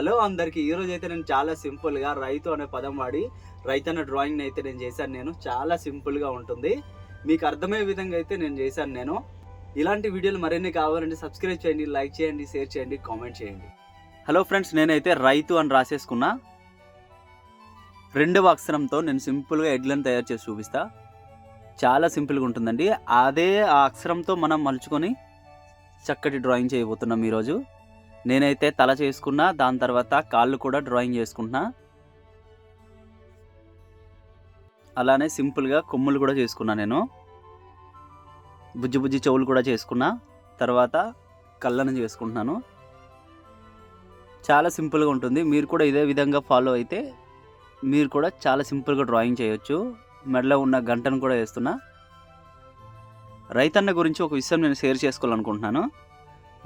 Hello అందరికీ ఈరోజు అయితే నేను చాలా సింపుల్గా రైతు అనే పదం వాడి రైతు అనే డ్రాయింగ్ని అయితే నేను చేశాను నేను. చాలా సింపుల్గా ఉంటుంది. మీకు అర్థమయ్యే విధంగా అయితే నేను చేశాను నేను. ఇలాంటి వీడియోలు మరిన్ని కావాలంటే సబ్స్క్రైబ్ చేయండి లైక్ చేయండి షేర్ చేయండి కామెంట్ చేయండి. హలో ఫ్రెండ్స్ నేనైతే రైతు అని రాసేసుకున్నా. రెండవ అక్షరంతో నేను సింపుల్గా ఎడ్లను తయారు చేసి చూపిస్తా. చాలా సింపుల్గా ఉంటుందండి. అదే ఆ అక్షరంతో మనం మలుచుకొని చక్కటి డ్రాయింగ్ చేయబోతున్నాం ఈరోజు. నేనైతే తల చేసుకున్నా దాని తర్వాత కాళ్ళు కూడా డ్రాయింగ్ చేసుకుంటున్నా. అలానే సింపుల్గా కొమ్ములు కూడా చేసుకున్నా నేను. బుజ్జి బుజ్జి చెవులు కూడా చేసుకున్నా. తర్వాత కళ్ళను చేసుకుంటున్నాను. చాలా సింపుల్గా ఉంటుంది. మీరు కూడా ఇదే విధంగా ఫాలో అయితే మీరు కూడా చాలా సింపుల్గా డ్రాయింగ్ చేయొచ్చు. మెడలో ఉన్న గంటను కూడా వేస్తున్నా. రైతన్న గురించి ఒక విషయం నేను షేర్ చేసుకోవాలనుకుంటున్నాను.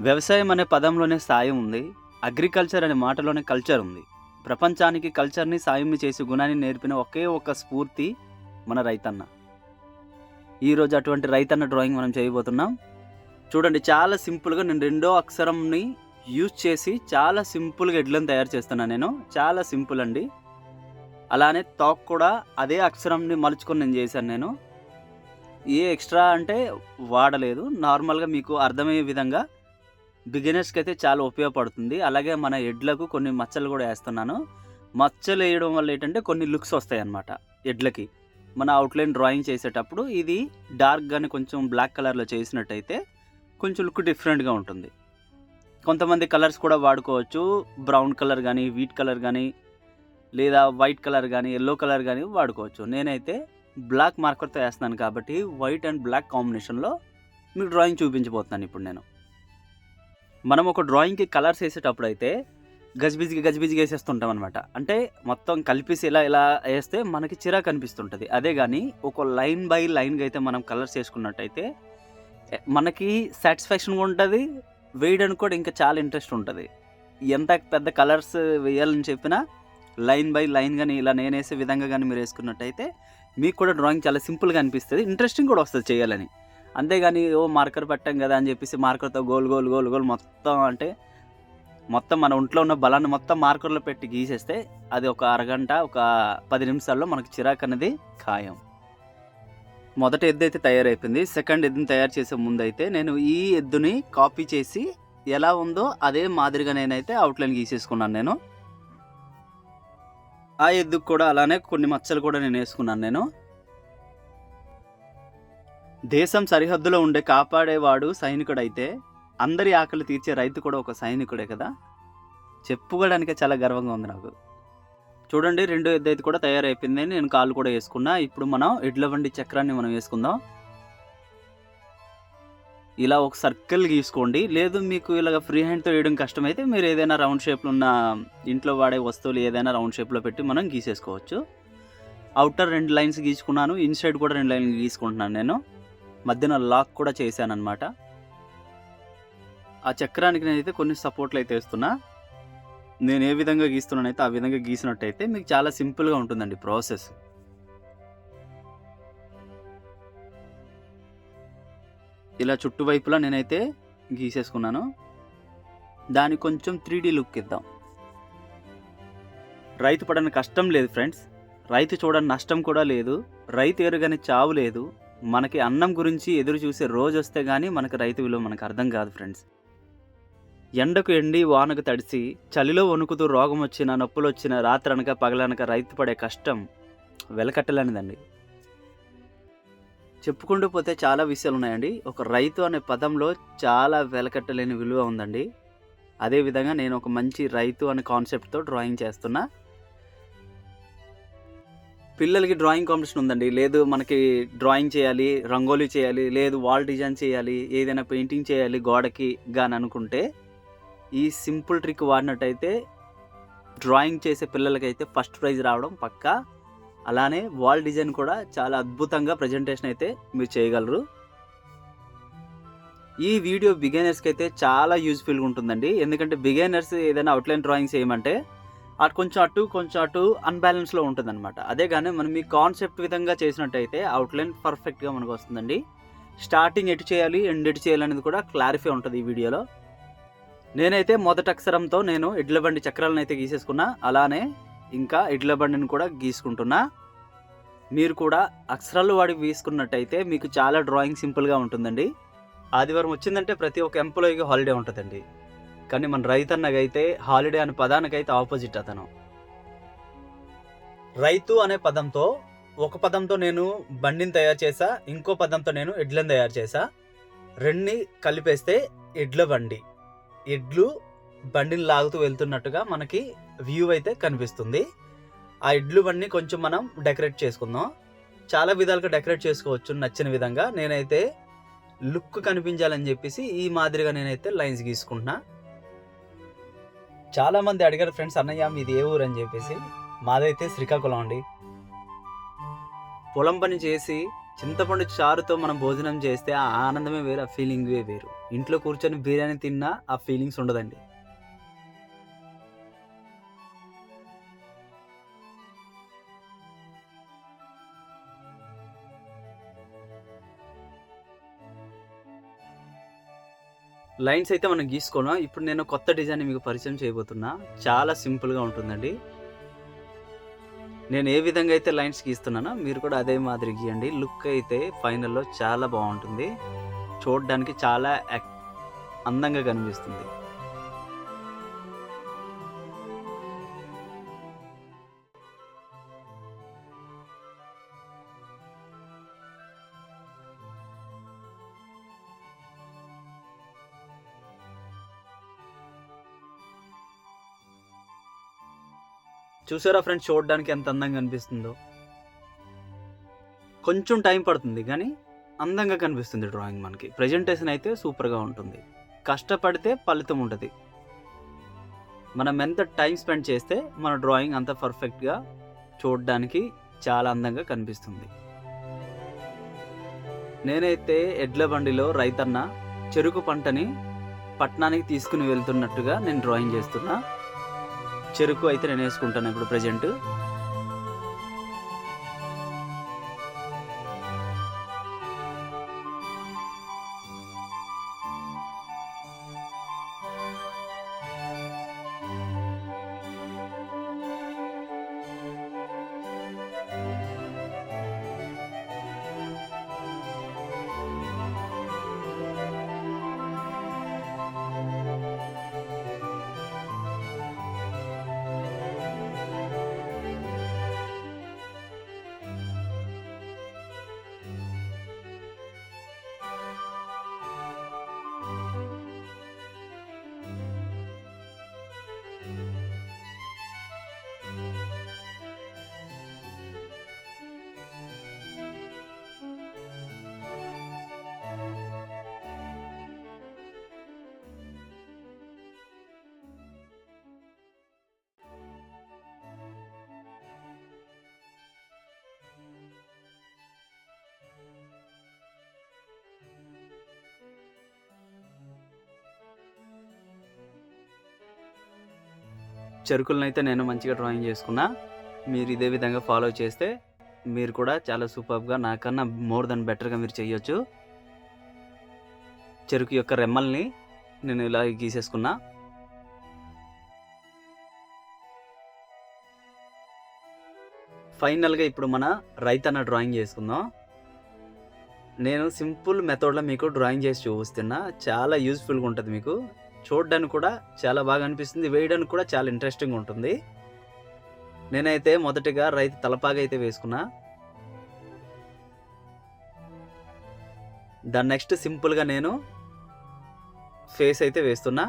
వ్యవసాయం అనే పదంలోనే సాయం ఉంది అగ్రికల్చర్ అనే మాటలోనే కల్చర్ ఉంది. ప్రపంచానికి కల్చర్ని సాయం చేసే గుణాన్ని నేర్పిన ఒకే ఒక స్ఫూర్తి మన రైతన్న. ఈరోజు అటువంటి రైతన్న డ్రాయింగ్ మనం చేయబోతున్నాం. చూడండి చాలా సింపుల్గా నేను రెండో అక్షరంని యూజ్ చేసి చాలా సింపుల్గా ఎడ్లను తయారు చేస్తున్నాను నేను. చాలా సింపుల్ అండి. అలానే తాక్ కూడా అదే అక్షరంని మలుచుకొని నేను చేశాను నేను. ఏ ఎక్స్ట్రా అంటే వాడలేదు. నార్మల్గా మీకు అర్థమయ్యే విధంగా బిగినర్స్కి అయితే చాలా ఉపయోగపడుతుంది. అలాగే మన ఎడ్లకు కొన్ని మచ్చలు కూడా వేస్తున్నాను. మచ్చలు వేయడం వల్ల ఏంటంటే కొన్ని లుక్స్ వస్తాయి అన్నమాట ఎడ్లకి మన అవుట్లైన్ డ్రాయింగ్ చేసేటప్పుడు ఇది డార్క్ కానీ కొంచెం బ్లాక్ కలర్లో చేసినట్టయితే కొంచెం లుక్ డిఫరెంట్గా ఉంటుంది. కొంతమంది కలర్స్ కూడా వాడుకోవచ్చు. బ్రౌన్ కలర్ కానీ వీట్ కలర్ కానీ లేదా వైట్ కలర్ కానీ ఎల్లో కలర్ కానీ వాడుకోవచ్చు. నేనైతే బ్లాక్ మార్కర్తో వేస్తున్నాను కాబట్టి వైట్ అండ్ బ్లాక్ కాంబినేషన్లో మీకు డ్రాయింగ్ చూపించబోతున్నాను ఇప్పుడు నేను. మనం ఒక డ్రాయింగ్కి కలర్స్ వేసేటప్పుడు అయితే గజిబిజికి గజిబిజిగా వేసేస్తుంటాం అనమాట అంటే మొత్తం కలిపేసి ఇలా ఇలా వేస్తే మనకి చిరా కనిపిస్తుంటుంది అదే కానీ ఒక లైన్ బై లైన్గా అయితే మనం కలర్స్ వేసుకున్నట్టయితే మనకి సాటిస్ఫాక్షన్గా ఉంటుంది వేయడానికి కూడా ఇంకా చాలా ఇంట్రెస్ట్ ఉంటుంది. ఎంత పెద్ద కలర్స్ వేయాలని చెప్పినా లైన్ బై లైన్ కానీ ఇలా నేను వేసే విధంగా కానీ మీరు వేసుకున్నట్టయితే మీకు కూడా డ్రాయింగ్ చాలా సింపుల్గా అనిపిస్తుంది. ఇంట్రెస్టింగ్ కూడా వస్తుంది చేయాలని. అంతేగాని ఓ మార్కర్ పెట్టాం కదా అని చెప్పేసి మార్కర్తో గోల్ గోల్ గోల్ గోల్ మొత్తం అంటే మొత్తం మన ఒంట్లో ఉన్న బలాన్ని మొత్తం మార్కర్లో పెట్టి గీసేస్తే అది ఒక అరగంట ఒక పది నిమిషాల్లో మనకు చిరాకు అనేది ఖాయం. మొదట ఎద్దు అయితే తయారైపోయింది సెకండ్ ఎద్దుని తయారు చేసే ముందు అయితే నేను ఈ ఎద్దుని కాపీ చేసి ఎలా ఉందో అదే మాదిరిగా నేనైతే అవుట్లైన్ గీసేసుకున్నాను నేను. ఆ ఎద్దుకు కూడా అలానే కొన్ని మచ్చలు కూడా నేను వేసుకున్నాను నేను. దేశం సరిహద్దులో ఉండే కాపాడేవాడు సైనికుడైతే అందరి ఆకలి తీర్చే రైతు కూడా ఒక సైనికుడే కదా? చెప్పుకోవడానికే చాలా గర్వంగా ఉంది నాకు. చూడండి రెండు ఎద్దు అయితే కూడా తయారైపోయింది. నేను కాళ్ళు కూడా వేసుకున్నా. ఇప్పుడు మనం ఎడ్ల బండి చక్రాన్ని మనం వేసుకుందాం. ఇలా ఒక సర్కిల్ గీసుకోండి. లేదు మీకు ఇలాగ ఫ్రీ హ్యాండ్తో వేయడం కష్టమైతే మీరు ఏదైనా రౌండ్ షేప్లో ఉన్న ఇంట్లో వాడే వస్తువులు ఏదైనా రౌండ్ షేప్లో పెట్టి మనం గీసేసుకోవచ్చు. అవుటర్ రెండు లైన్స్ గీసుకున్నాను. ఇన్సైడ్ కూడా రెండు లైన్లు గీసుకుంటున్నాను నేను. మధ్యన లాక్ కూడా చేశాను ఆ చక్రానికి నేనైతే కొన్ని సపోర్ట్లు అయితే వేస్తున్నా. నేను ఏ విధంగా గీస్తున్నానైతే ఆ విధంగా గీసినట్టయితే మీకు చాలా సింపుల్గా ఉంటుందండి ప్రాసెస్. ఇలా చుట్టువైపులా నేనైతే గీసేసుకున్నాను. దానికి కొంచెం త్రీ డీ లుక్ ఇద్దాం. రైతు పడని కష్టం లేదు ఫ్రెండ్స్. రైతు చూడని నష్టం కూడా లేదు. రైతు ఎరుగని చావు లేదు. మనకి అన్నం గురించి ఎదురు చూసే రోజు వస్తే కానీ మనకు రైతు విలువ మనకు అర్థం కాదు ఫ్రెండ్స్. ఎండకు ఎండి వానకు తడిసి చలిలో వణుకుతూ రోగం వచ్చిన నొప్పులు వచ్చిన రాత్రనక పగలనక రైతు పడే కష్టం వెలకట్టలేనిదండి. చెప్పుకుంటూ పోతే చాలా విషయాలు ఉన్నాయండి. ఒక రైతు అనే పదంలో చాలా వెలకట్టలేని విలువ ఉందండి. అదేవిధంగా నేను ఒక మంచి రైతు అనే కాన్సెప్ట్తో డ్రాయింగ్ చేస్తున్నా. పిల్లలకి డ్రాయింగ్ కాంపిటీషన్ ఉందండి. లేదు మనకి డ్రాయింగ్ చేయాలి రంగోలీ చేయాలి లేదు వాల్ డిజైన్ చేయాలి ఏదైనా పెయింటింగ్ చేయాలి గోడకి కానీ అనుకుంటే ఈ సింపుల్ ట్రిక్ వాడినట్టయితే డ్రాయింగ్ చేసే పిల్లలకైతే ఫస్ట్ ప్రైజ్ రావడం పక్కా. అలానే వాల్ డిజైన్ కూడా చాలా అద్భుతంగా ప్రజెంటేషన్ అయితే మీరు చేయగలరు. ఈ వీడియో బిగైనర్స్కి అయితే చాలా యూజ్ఫుల్గా ఉంటుందండి. ఎందుకంటే బిగైనర్స్ ఏదైనా అవుట్లైన్ డ్రాయింగ్స్ చేయమంటే కొంచెం అటు కొంచెం అటు అన్బ్యాలెన్స్లో ఉంటుంది అనమాట అదే కానీ మనం మీ కాన్సెప్ట్ విధంగా చేసినట్టయితే అవుట్లైన్ పర్ఫెక్ట్గా మనకు వస్తుందండి. స్టార్టింగ్ ఎటు చేయాలి ఎండ్ ఎటు చేయాలి అనేది కూడా క్లారిఫై ఉంటుంది ఈ వీడియోలో. నేనైతే మొదటి అక్షరంతో నేను ఎడ్ల బండి చక్రాలను అయితే గీసేసుకున్నా అలానే ఇంకా ఎడ్ల బండిని కూడా గీసుకుంటున్నా. మీరు కూడా అక్షరాలు వాడి గీసుకున్నట్టయితే మీకు చాలా డ్రాయింగ్ సింపుల్గా ఉంటుందండి. ఆదివారం వచ్చిందంటే ప్రతి ఒక్క ఎంప్లాయీకి హాలిడే ఉంటుందండి. కానీ మన రైతన్నకైతే హాలిడే అనే పదానికైతే ఆపోజిట్ అతను. రైతు అనే పదంతో ఒక పదంతో నేను బండిని తయారు చేసా ఇంకో పదంతో నేను ఎడ్లను తయారు చేసా. రెండిని కలిపేస్తే ఎడ్ల బండి. ఎడ్లు బండిని లాగుతూ వెళ్తున్నట్టుగా మనకి వ్యూ అయితే కనిపిస్తుంది. ఆ ఎడ్లు బండిని కొంచెం మనం డెకరేట్ చేసుకుందాం. చాలా విధాలుగా డెకరేట్ చేసుకోవచ్చు నచ్చిన విధంగా. నేనైతే లుక్ కనిపించాలని చెప్పేసి ఈ మాదిరిగా నేనైతే లైన్స్ గీసుకుంటున్నా. చాలా మంది అడిగారు ఫ్రెండ్స్ అన్నయ్య మీది ఏ ఊరు? అని చెప్పేసి. మాదైతే శ్రీకాకుళం అండి. పొలం పని చేసి చింతపండు చారుతో మనం భోజనం చేస్తే ఆ ఆనందమే వేరు ఆ ఫీలింగ్ వేరు. ఇంట్లో కూర్చొని బిర్యానీ తిన్నా ఆ ఫీలింగ్స్ ఉండదండి. లైన్స్ అయితే మనం గీసుకోను? ఇప్పుడు నేను కొత్త డిజైన్ మీకు పరిచయం చేయబోతున్నా. చాలా సింపుల్గా ఉంటుందండి. నేను ఏ విధంగా అయితే లైన్స్ గీస్తున్నానో మీరు కూడా అదే మాదిరి గీయండి. లుక్ అయితే ఫైనల్లో చాలా బాగుంటుంది. చూడడానికి చాలా యాక్- అందంగా కనిపిస్తుంది. చూసారా ఫ్రెండ్స్ చూడడానికి ఎంత అందంగా కనిపిస్తుందో కొంచెం టైం పడుతుంది కానీ అందంగా కనిపిస్తుంది డ్రాయింగ్ మనకి. ప్రజెంటేషన్ అయితే సూపర్గా ఉంటుంది. కష్టపడితే ఫలితం ఉంటుంది. మనం ఎంత టైం స్పెండ్ చేస్తే మన డ్రాయింగ్ అంత పర్ఫెక్ట్గా చూడడానికి చాలా అందంగా కనిపిస్తుంది. నేనైతే ఎడ్ల బండిలో రైతన్న చెరుకు పంటని పట్టణానికి తీసుకుని వెళ్తున్నట్టుగా నేను డ్రాయింగ్ చేస్తున్నా. చెరుకు అయితే నేను వేసుకుంటాను ఇప్పుడు ప్రజెంట్ చెరుకులనైతే నేను మంచిగా డ్రాయింగ్ చేసుకున్నా. మీరు ఇదే విధంగా ఫాలో చేస్తే మీరు కూడా చాలా సూపర్గా నాకన్నా మోర్ దెన్ బెటర్గా మీరు చేయొచ్చు. చెరుకు యొక్క రెమ్మల్ని నేను ఇలా గీసేసుకున్నా. ఫైనల్గా ఇప్పుడు మన రైతన్న డ్రాయింగ్ చేసుకుందాం. నేను సింపుల్ మెథడ్లో మీకు డ్రాయింగ్ చేసి చూపిస్తున్నా. చాలా యూస్ఫుల్గా ఉంటుంది మీకు. చూడడానికి కూడా చాలా బాగా అనిపిస్తుంది. వేయడానికి కూడా చాలా ఇంట్రెస్టింగ్ ఉంటుంది. నేనైతే మొదటిగా రైతు తలపాగా అయితే వేసుకున్నా. దాని నెక్స్ట్ సింపుల్గా నేను ఫేస్ అయితే వేస్తున్నా.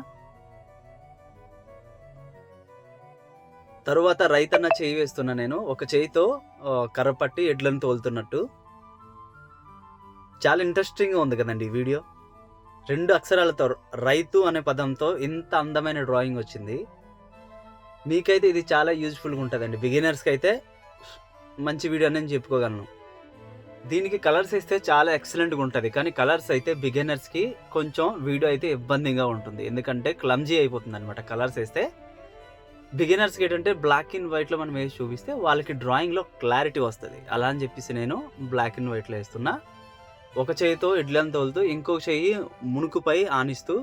తరువాత రైతన్న చేయి వేస్తున్నా నేను. ఒక చేయితో కర్ర పట్టి ఎడ్లను తోలుతున్నట్టు. చాలా ఇంట్రెస్టింగ్గా ఉంది కదండి ఈ వీడియో రెండు అక్షరాలతో రైతు అనే పదంతో ఇంత అందమైన డ్రాయింగ్ వచ్చింది. మీకైతే ఇది చాలా యూజ్ఫుల్గా ఉంటుందండి. బిగినర్స్కి అయితే మంచి వీడియో అని నేను చెప్పుకోగలను. దీనికి కలర్స్ ఇస్తే చాలా ఎక్సలెంట్గా ఉంటుంది. కానీ కలర్స్ అయితే బిగినర్స్కి కొంచెం వీడియో అయితే ఇబ్బందిగా ఉంటుంది. ఎందుకంటే క్లమ్జీ అయిపోతుంది అనమాట కలర్స్ వేస్తే. బిగినర్స్కి ఏంటంటే బ్లాక్ అండ్ వైట్లో మనం వేసి చూపిస్తే వాళ్ళకి డ్రాయింగ్లో క్లారిటీ వస్తుంది. అలా అని చెప్పేసి నేను బ్లాక్ అండ్ వైట్లో వేస్తున్నా. ఒక చేయితో ఇడ్లను తోలుతూ ఇంకొక చేయి మునుకుపై ఆనిస్తూ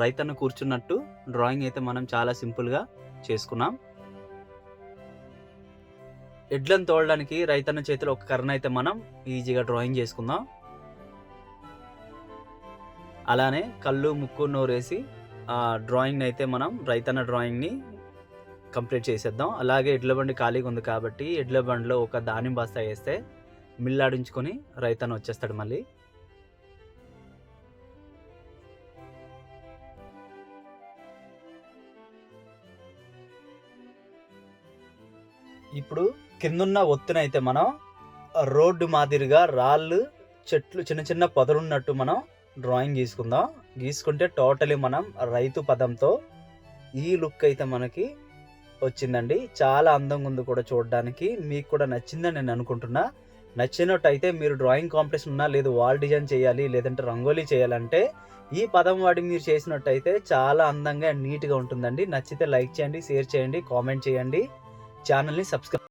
రైతన్న కూర్చున్నట్టు డ్రాయింగ్ అయితే మనం చాలా సింపుల్గా చేసుకున్నాం. ఎడ్లను తోలడానికి రైతన్న చేతిలో ఒక కర్ర అయితే మనం ఈజీగా డ్రాయింగ్ చేసుకుందాం. అలానే కళ్ళు ముక్కు నోరేసి ఆ డ్రాయింగ్ అయితే మనం రైతన్న డ్రాయింగ్ని కంప్లీట్ చేసేద్దాం. అలాగే ఎడ్ల బండి ఖాళీగా ఉంది కాబట్టి ఎడ్ల బండిలో ఒక దానిం బస్తా వేస్తే మిల్లాడించుకొని రైతన్న వచ్చేస్తాడు మళ్ళీ. ఇప్పుడు కిందున్న ఒత్తునైతే మనం రోడ్డు మాదిరిగా రాళ్ళు చెట్లు చిన్న చిన్న పొదలున్నట్టు మనం డ్రాయింగ్ గీసుకుందాం. గీసుకుంటే టోటలీ మనం రైతు పదంతో ఈ లుక్ అయితే మనకి వచ్చిందండి. చాలా అందంగా ఉంది కూడా చూడడానికి. మీకు కూడా నచ్చిందని నేను అనుకుంటున్నా. నచ్చినట్టయితే మీరు డ్రాయింగ్ కాంపిటీషన్ ఉన్నా లేదు వాల్ డిజైన్ చేయాలి లేదంటే రంగోలీ చేయాలంటే ఈ పదం వాడి మీరు చేసినట్టయితే చాలా అందంగా నీట్గా ఉంటుందండి. నచ్చితే లైక్ చేయండి షేర్ చేయండి కామెంట్ చేయండి. ఛానల్ని సబ్స్క్రైబ్